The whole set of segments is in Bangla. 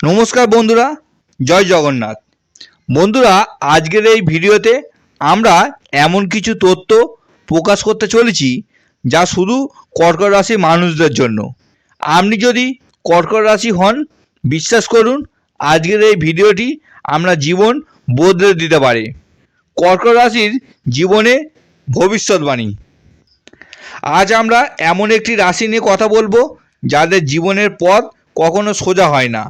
নমস্কার বন্ধুরা, জয় জগন্নাথ। বন্ধুরা, আজকের এই ভিডিওতে আমরা এমন কিছু তথ্য প্রকাশ করতে চলেছি যা শুধু কর্কট রাশি মানুষদের জন্য। আপনি যদি কর্কট রাশি হন, বিশ্বাস করুন, আজকের এই ভিডিওটি আমরা জীবন বদলে দিতে পারে। কর্কট রাশির জীবনে ভবিষ্যৎবাণী। আজ আমরা এমন একটি রাশি নিয়ে কথা বলব যাদের জীবনের পথ কখনো সোজা হয় না।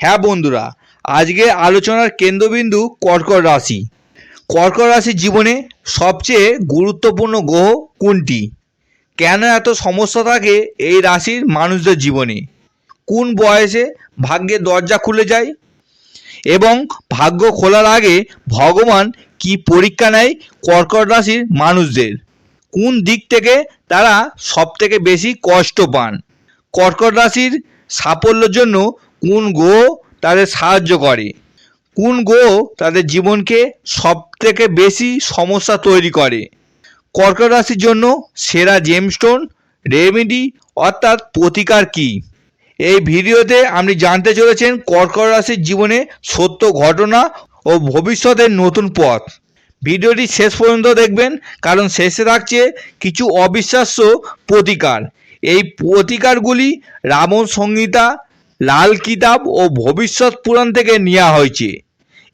হ্যাঁ বন্ধুরা, আজকে আলোচনার কেন্দ্রবিন্দু কর্কট রাশি। কর্কট রাশির জীবনে সবচেয়ে গুরুত্বপূর্ণ গ্রহ কোনটি? কেন এত সমস্যা থাকে এই রাশির মানুষদের জীবনে? কোন বয়সে ভাগ্যের দরজা খুলে যায়? এবং ভাগ্য খোলার আগে ভগবান কি পরীক্ষা নেয় কর্কট রাশির মানুষদের? কোন দিক থেকে তারা সব থেকে বেশি কষ্ট পান? কর্কট রাশির সাফল্যের জন্য কোন গ্রহ তাদের সাহায্য করে? কোন গ্রহ তাদের জীবনকে সব থেকে বেশি সমস্যা তৈরি করে? কর্কট রাশির জন্য সেরা জেমস্টোন রেমেডি অর্থাৎ প্রতিকার কী? এই ভিডিওতে আপনি জানতে চলেছেন কর্কট রাশির জীবনে সত্য ঘটনা ও ভবিষ্যতের নতুন পথ। ভিডিওটি শেষ পর্যন্ত দেখবেন, কারণ শেষে থাকছে কিছু অবিশ্বাস্য প্রতিকার। এই প্রতিকারগুলি রাবণ সংহিতা লাল কিতাব ও ভবিষ্যৎ পুরাণ থেকে নেওয়া হয়েছে।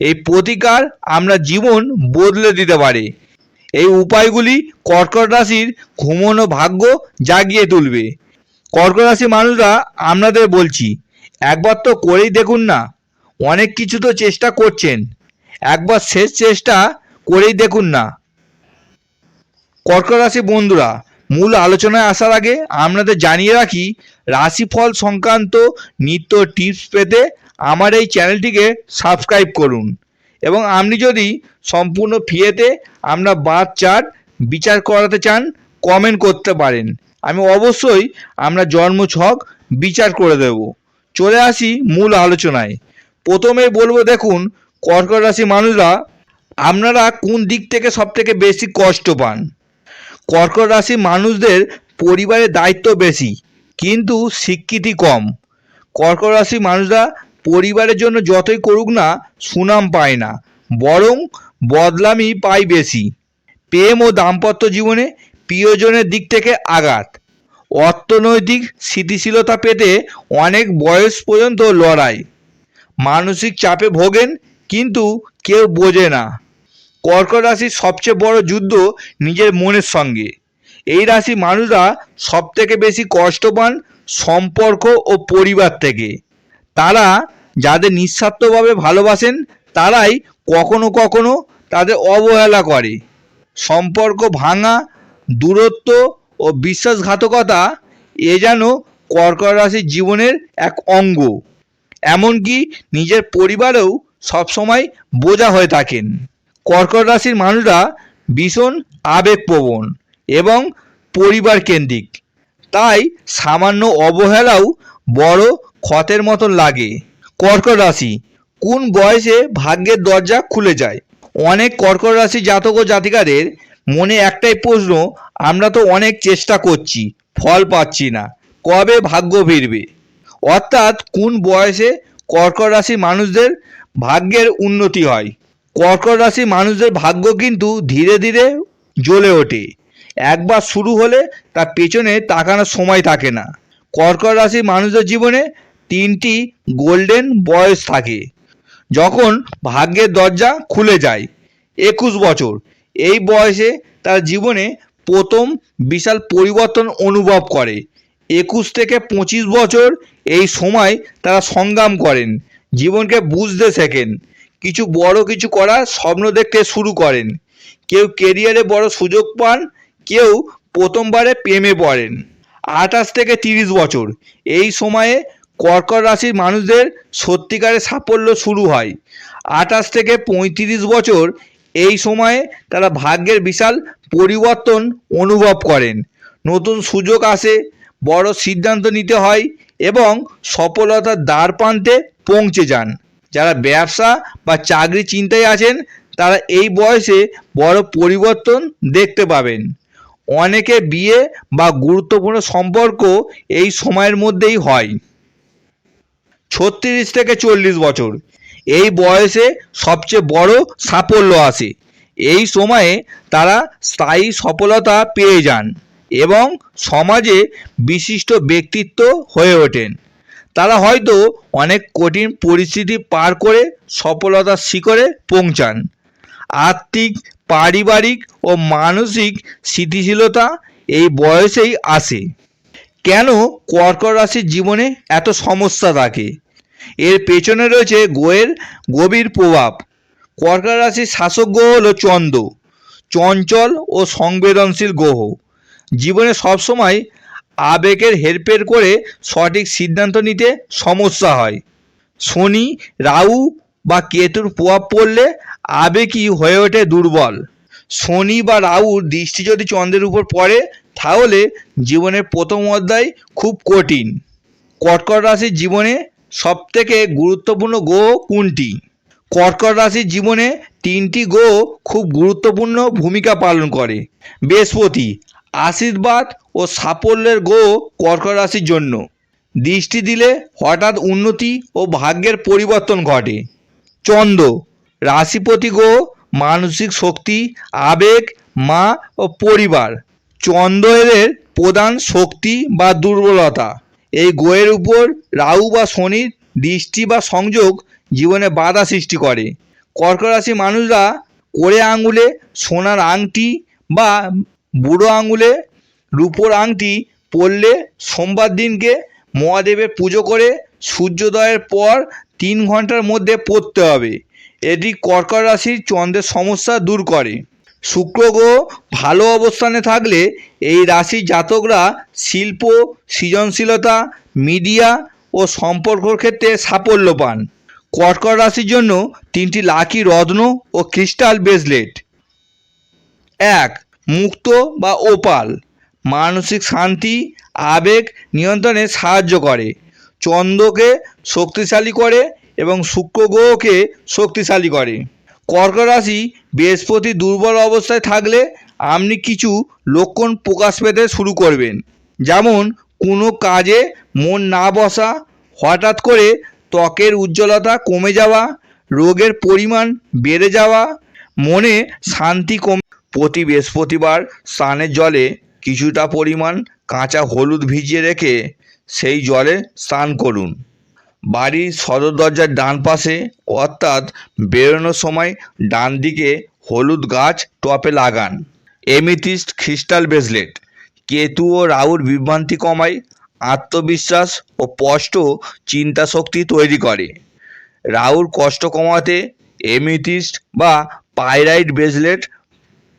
এই প্রতিকার আমরা জীবন বদলে দিতে পারে। এই উপায়গুলি কর্কট রাশির ঘুমনো ভাগ্য জাগিয়ে তুলবে। কর্কট রাশি মানুষরা আপনাদের বলছি, একবার তো করেই দেখুন না, অনেক কিছু তো চেষ্টা করছেন। একবার শেষ চেষ্টা করেই দেখুন না। কর্কট রাশি বন্ধুরা মূল আলোচনায় আসার আগে আপনাদের জানিয়ে রাখি, রাশিফল সংক্রান্ত নিত্য টিপস পেতে আমার এই চ্যানেলটিকে সাবস্ক্রাইব করুন। এবং আপনি যদি সম্পূর্ণ ফিয়েতে আমরা বাদ চার্ট বিচার করাতে চান কমেন্ট করতে পারেন। আমি অবশ্যই আমরা জন্ম ছক বিচার করে দেব। চলে আসি মূল আলোচনায়। প্রথমে বলব, দেখুন, কর্কট রাশি মানুষরা আপনারা কোন দিক থেকে সব থেকে বেশি কষ্ট পান? কর্কট রাশি মানুষদের পরিবারের দায়িত্ব বেশি, কিন্তু স্বীকৃতি কম। কর্কট রাশি মানুষরা পরিবারের জন্য যতই করুক না, সুনাম পায় না, বরং বদলামই পায় বেশি। প্রেম ও দাম্পত্য জীবনে প্রিয়জনের দিক থেকে আঘাত। অর্থনৈতিক স্থিতিশীলতা পেতে অনেক বয়স পর্যন্ত লড়াই। মানসিক চাপে ভোগেন, কিন্তু কেউ বোঝে না। কর্কট রাশির সবচেয়ে বড় যুদ্ধ নিজের মনের সঙ্গে। এই রাশি মানুষরা সব থেকে বেশি কষ্ট পান সম্পর্ক ও পরিবার থেকে। তারা যাদের নিঃস্বার্থভাবে ভালোবাসেন, তারাই কখনো কখনো তাদের অবহেলা করে। সম্পর্ক ভাঙা, দূরত্ব ও বিশ্বাসঘাতকতা এ যেন কর্কট রাশির জীবনের এক অঙ্গ। এমনকি নিজের পরিবারেও সবসময় বোঝা হয়ে থাকেন। কর্কট রাশির মানুষরা ভীষণ আবেগপ্রবণ এবং পরিবার কেন্দ্রিক তাই সামান্য অবহেলাও বড় ক্ষতের মতন লাগে। কর্কট রাশি, কোন বয়সে ভাগ্যের দরজা খুলে যায়? অনেক কর্কট রাশি জাতক ও জাতিকাদের মনে একটাই প্রশ্ন, আমরা তো অনেক চেষ্টা করছি, ফল পাচ্ছি না, কবে ভাগ্য ফিরবে? অর্থাৎ কোন বয়সে কর্কট রাশির মানুষদের ভাগ্যের উন্নতি হয়? কর্কট রাশির মানুষদের ভাগ্য কিন্তু ধীরে ধীরে জ্বলে ওঠে। একবার শুরু হলে তার পেছনে তাকানোর সময় থাকে না। কর্কট রাশির মানুষদের জীবনে তিনটি গোল্ডেন বয়স থাকে। যখন ভাগ্যের দরজা খুলে যায়, একুশ বছর, এই বয়সে তার জীবনে প্রথম বিশাল পরিবর্তন অনুভব করে। একুশ থেকে পঁচিশ বছর এই সময় তারা সংগ্রাম করেন, জীবনকে বুঝতে শেখেন। কিছু বড় কিছু করার স্বপ্ন দেখতে শুরু করেন। কেউ কেরিয়ারে বড় সুযোগ পান, কেউ প্রথমবারে প্রেমে পড়েন। আঠাশ থেকে তিরিশ বছর। এই সময়ে কর্কট রাশির মানুষদের সত্যিকারের সাফল্য শুরু হয়। আঠাশ থেকে পঁয়ত্রিশ বছর। এই সময়ে তারা ভাগ্যের বিশাল পরিবর্তন অনুভব করেন। নতুন সুযোগ আসে, বড় সিদ্ধান্ত নিতে হয় এবং সফলতার দ্বার প্রান্তে পৌঁছে যান। যারা ব্যবসা বা চাকরি চিন্তায় আছেন, তারা এই বয়সে বড় পরিবর্তন দেখতে পাবেন। অনেকে বিয়ে বা গুরুত্বপূর্ণ সম্পর্ক এই সময়ের মধ্যেই হয়। ছত্রিশ থেকে চল্লিশ বছর, এই বয়সে সবচেয়ে বড় সাফল্য আসে। এই সময়ে তারা স্থায়ী সফলতা পেয়ে যান এবং সমাজে বিশিষ্ট ব্যক্তিত্ব হয়ে ওঠেন। তারা হয়তো অনেক কঠিন পরিস্থিতি পার করে সফলতার শিখরে পৌঁছান। আর্থিক, পারিবারিক ও মানসিক স্থিতিশীলতা এই বয়সেই আসে। কেন কর্কট রাশির জীবনে এত সমস্যা থাকে? এর পেছনে রয়েছে গোয়ের গভীর প্রভাব। কর্কট রাশির শাসক গ্রহ হল চন্দ্র। চঞ্চল ও সংবেদনশীল গ্রহ। জীবনে সবসময় আবেগের হেরফের করে সঠিক সিদ্ধান্ত নিতে সমস্যা হয়। শনি, রাহু বা কেতুর প্রভাব পড়লে আবেগই হয়ে ওঠে দুর্বল। শনি বা রাহুর দৃষ্টি যদি চন্দ্রের উপর পড়ে, তাহলে জীবনের প্রথম অধ্যায় খুব কঠিন। কর্কট রাশির জীবনে সবথেকে গুরুত্বপূর্ণ গ্রহ কোনটি? কর্কট রাশির জীবনে তিনটি গ্রহ খুব গুরুত্বপূর্ণ ভূমিকা পালন করে। বৃহস্পতি, আশীর্বাদ ও সাফল্যের গো কর্কট রাশির জন্য। দৃষ্টি দিলে হঠাৎ উন্নতি ও ভাগ্যের পরিবর্তন ঘটে। চন্দ্র, রাশিপতি গো, মানসিক শক্তি, আবেগ, মা ও পরিবার। চন্দ্রের প্রধান শক্তি বা দুর্বলতা। এই গোয়ের উপর রাহু বা শনির দৃষ্টি বা সংযোগ জীবনে বাধা সৃষ্টি করে। কর্কট রাশি মানুষরা কোড়ে আঙুলে সোনার আংটি বা বুড়ো আঙুলে রূপোর আংটি পরলে সোমবার দিনকে মহাদেবের পুজো করে সূর্যোদয়ের পর তিন ঘণ্টার মধ্যে পড়তে হবে। এটি কর্কট রাশির চন্দ্রের সমস্যা দূর করে। শুক্র গ্রহ ভালো অবস্থানে থাকলে এই রাশির জাতকরা শিল্প, সৃজনশীলতা, মিডিয়া ও সম্পর্কর ক্ষেত্রে সাফল্য পান। কর্কট রাশির জন্য তিনটি লাকি রত্ন ও ক্রিস্টাল ব্রেসলেট। এক, মুক্ত বা ওপাল। মানসিক শান্তি, আবেগ নিয়ন্ত্রণে সাহায্য করে। চন্দ্রকে শক্তিশালী করে এবং শুক্র গ্রহকে শক্তিশালী করে। কর্কট রাশি বৃহস্পতি দুর্বল অবস্থায় থাকলে আপনি কিছু লক্ষণ প্রকাশ পেতে শুরু করবেন। যেমন, কোনো কাজে মন না বসা, হঠাৎ করে ত্বকের উজ্জ্বলতা কমে যাওয়া, রোগের পরিমাণ বেড়ে যাওয়া, মনে শান্তি কমে। প্রতি বৃহস্পতিবার স্নানের জলে কিছুটা পরিমাণ কাঁচা হলুদ ভিজিয়ে রেখে সেই জলে স্নান করুন। বাড়ির সদর দরজার ডান পাশে অর্থাৎ বেরোনোর সময় ডান দিকে হলুদ গাছ টপে লাগান। Amethyst crystal bracelet. কেতু ও রাহুর বিভ্রান্তি কমায়, আত্মবিশ্বাস ও স্পষ্ট চিন্তা শক্তি তৈরি করে। রাহুর কষ্ট কমাতে এমিথিস্ট বা পাইরাইট ব্রেসলেট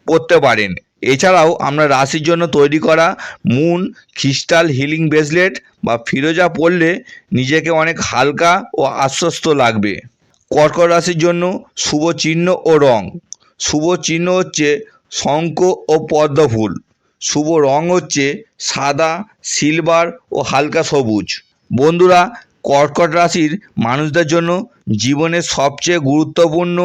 পরতে পারেন। এছাড়াও আমরা রাশির জন্য তৈরি করা মুন ক্রিস্টাল হিলিং ব্রেসলেট বা ফিরোজা পরলে নিজেকে অনেক হালকা ও আশ্বস্ত লাগবে। কর্কট রাশির জন্য শুভ চিহ্ন ও রং। শুভ চিহ্ন হচ্ছে শঙ্খ ও পদ্ম ফুল শুভ রং হচ্ছে সাদা, সিলভার ও হালকা সবুজ। বন্ধুরা, কর্কট রাশির মানুষদের জন্য জীবনের সবচেয়ে গুরুত্বপূর্ণ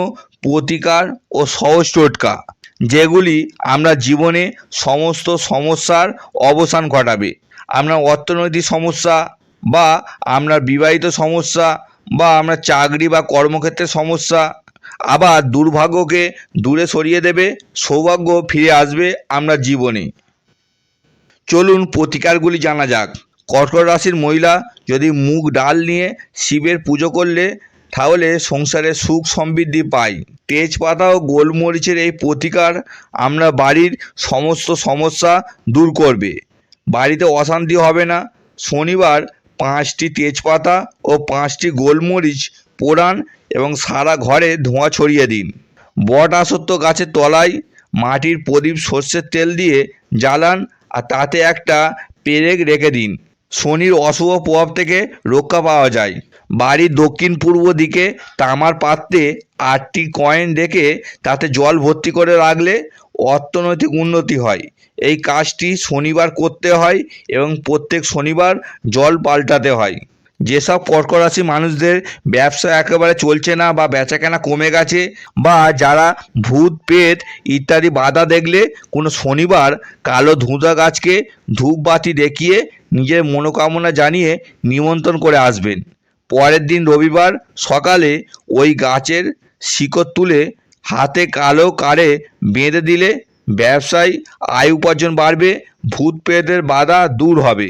প্রতিকার ও সহজ টোটকা। যেগুলি আমরা জীবনে সমস্ত সমস্যার অবসান ঘটাবে। আমরা অর্থনৈতিক সমস্যা বা আপনার বিবাহিত সমস্যা বা আমরা চাকরি বা কর্মক্ষেত্রে সমস্যা আবার দুর্ভাগ্যকে দূরে সরিয়ে দেবে, সৌভাগ্য ফিরে আসবে আমরা জীবনে। চলুন প্রতিকারগুলি জানা যাক। কর্কট রাশির মহিলা যদি মুগ ডাল নিয়ে শিবের পুজো করলে তাহলে সংসারে সুখ সমৃদ্ধি পাই। তেজপাতা ও গোলমরিচের এই প্রতিকার আমরা বাড়ির সমস্ত সমস্যা দূর করবে। বাড়িতে অশান্তি হবে না। শনিবার পাঁচটি তেজপাতা ও পাঁচটি গোলমরিচ পোড়ান এবং সারা ঘরে ধোঁয়া ছড়িয়ে দিন। বট আসত্য গাছের তলায় মাটির প্রদীপ সর্ষের তেল দিয়ে জ্বালান আর তাতে একটা পেরেক রেখে দিন। শনির অশুভ প্রভাব থেকে রক্ষা পাওয়া যায়। বাড়ির দক্ষিণ পূর্ব দিকে তামার পাত্রে আটটি কয়েন রেখে তাতে জল ভর্তি করে রাখলে অর্থনৈতিক উন্নতি হয়। এই কাজটি শনিবার করতে হয় এবং প্রত্যেক শনিবার জল পাল্টাতে হয়। যেসব কর্কট রাশি মানুষদের ব্যবসা একেবারে চলছে না বা বেচাকেনা কমে গেছে বা যারা ভূত পেট ইত্যাদি বাধা দেখলে কোনো শনিবার কালো ধুঁতা গাছকে ধূপবাতি দেখিয়ে নিজের মনোকামনা জানিয়ে নিমন্ত্রণ করে আসবেন। পরের দিন রবিবার সকালে ওই গাছের শিকড় তুলে হাতে কালো কারে বেঁধে দিলে ব্যবসায় আয় উপার্জন বাড়বে, ভূত পেটের বাধা দূর হবে।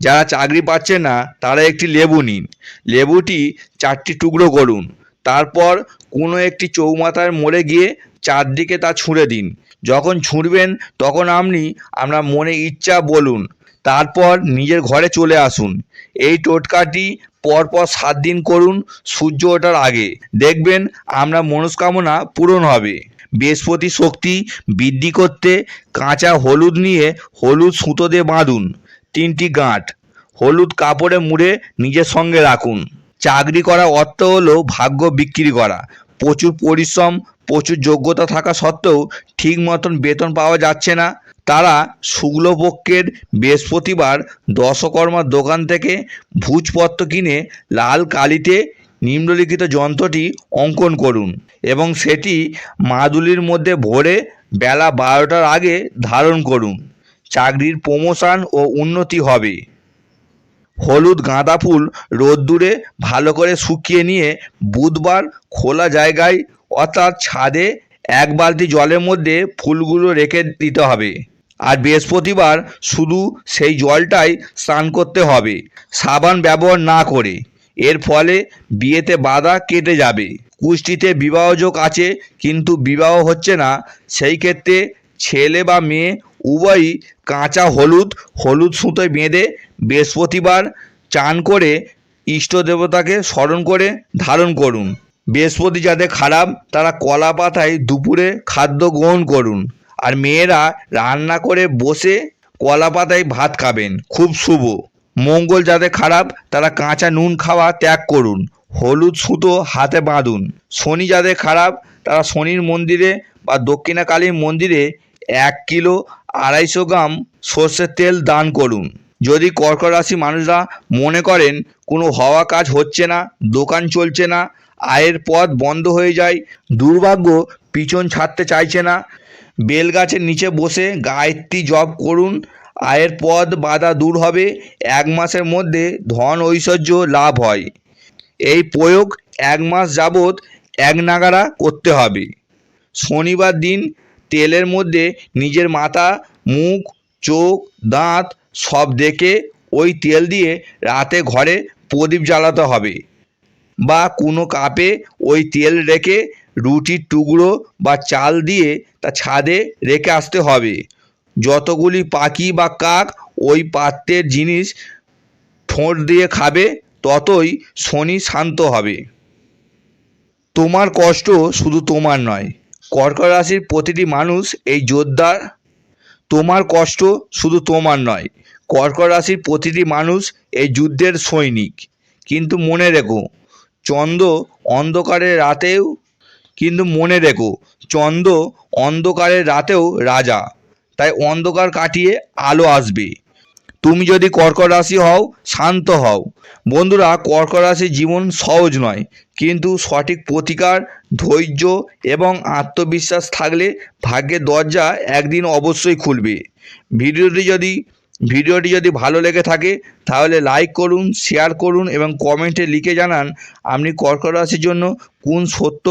যারা চাকরি পাচ্ছে না, তারা একটি লেবু নিন। লেবুটি চারটি টুকরো করুন। তারপর কোনো একটি চৌমাথার মোড়ে গিয়ে চারদিকে তা ছুঁড়ে দিন। যখন ছুঁড়বেন, তখন আপনি আপনার মনে ইচ্ছা বলুন তারপর নিজের ঘরে চলে আসুন। এই টোটকাটি পরপর সাত দিন করুন, সূর্য ওঠার আগে। দেখবেন আপনার মনস্কামনা পূরণ হবে। বৃহস্পতি শক্তি বৃদ্ধি করতে কাঁচা হলুদ নিয়ে হলুদ সুতো দিয়ে বাঁধুন, তিনটি গাঁট। হলুদ কাপড়ে মুড়ে নিজের সঙ্গে রাখুন। চাকরি করা অর্থ হলো ভাগ্য বিক্রি করা। প্রচুর পরিশ্রম প্রচুর যোগ্যতা থাকা সত্ত্বেও ঠিক মতন বেতন পাওয়া যাচ্ছে না। তারা শুক্লপক্ষের বৃহস্পতিবার দশকর্মার দোকান থেকে ভুজপত্র কিনে লাল কালিতে নিম্নলিখিত যন্ত্রটি অঙ্কন করুন এবং সেটি মাদুলির মধ্যে ভরে বেলা বারোটার আগে ধারণ করুন। চাকরির প্রমোশন ও উন্নতি হবে। হলুদ গাঁদা ফুল রোদ্দুরে ভালো করে শুকিয়ে নিয়ে বুধবার খোলা জায়গায়, অর্থাৎ ছাদে, এক বালতি জলের মধ্যে ফুলগুলো রেখে দিতে হবে। আর বৃহস্পতিবার শুধু সেই জলটাই স্নান করতে হবে, সাবান ব্যবহার না করে। এর ফলে বিয়েতে বাধা কেটে যাবে। কুষ্টিতে বিবাহযোগ আছে, কিন্তু বিবাহ হচ্ছে না। সেই ক্ষেত্রে ছেলে বা মেয়ে উভয়ই কাঁচা হলুদ হলুদ সুতোয় বেঁধে বৃহস্পতিবার চান করে ইষ্ট দেবতাকে স্মরণ করে ধারণ করুন। বৃহস্পতি যাদের খারাপ, তারা কলা পাতায় দুপুরে খাদ্য গ্রহণ করুন। আর মেয়েরা রান্না করে বসে কলা পাতায় ভাত খাবেন। খুব শুভ। মঙ্গল যাদের খারাপ, তারা কাঁচা নুন খাওয়া ত্যাগ করুন। হলুদ সুতো হাতে বাঁধুন। শনি যাদের খারাপ, তারা শনির মন্দিরে বা দক্ষিণাকালীর মন্দিরে এক কিলো আড়াইশো গ্রাম সর্ষের তেল দান করুন। যদি কর্কট রাশি মানুষরা মনে করেন কোনো হওয়া কাজ হচ্ছে না, দোকান চলছে না, আয়ের পথ বন্ধ হয়ে যায়, দুর্ভাগ্য পিছন ছাড়তে চাইছে না বেল গাছের নিচে বসে গায়ত্রী জপ করুন, আয়ের পথ বাধা দূর হবে, এক মাসের মধ্যে ধন ঐশ্বর্য লাভ হয়। এই প্রয়োগ এক মাস যাবৎ এক নাগারা করতে হবে। শনিবার দিন তেলের মধ্যে নিজের মাথা, মুখ, চোখ, দাঁত সব দেখে ওই তেল দিয়ে রাতে ঘরে প্রদীপ জ্বালাতে হবে। বা কোনো কাপে ওই তেল রেখে রুটির টুকরো বা চাল দিয়ে তা ছাদে রেখে আসতে হবে। যতগুলি পাখি বা কাক ওই পাত্রের জিনিস ঠোঁট দিয়ে খাবে, ততই শনি শান্ত হবে। তোমার কষ্ট শুধু তোমার নয়। কর্কট রাশির প্রতিটি মানুষ এই যোদ্ধার। তোমার কষ্ট শুধু তোমার নয়। কর্কট রাশির প্রতিটি মানুষ এই যুদ্ধের সৈনিক। কিন্তু মনে রেখো, চন্দ্র অন্ধকারের রাতেও, কিন্তু মনে রেখো, চন্দ্র অন্ধকারের রাতেও রাজা। তাই অন্ধকার কাটিয়ে আলো আসবে। তুমি যদি কর্কট রাশি হও, শান্ত হও। বন্ধুরা, কর্কট রাশির জীবন সহজ নয়, কিন্তু সঠিক প্রতিকার, ধৈর্য এবং আত্মবিশ্বাস থাকলে ভাগ্যের দরজা একদিন অবশ্যই খুলবে। ভিডিওটি যদি ভিডিওটি যদি ভালো লেগে থাকে, তাহলে লাইক করুন শেয়ার করুন এবং কমেন্টে লিখে জানান, আপনি কর্কট রাশির জন্য কোন সত্য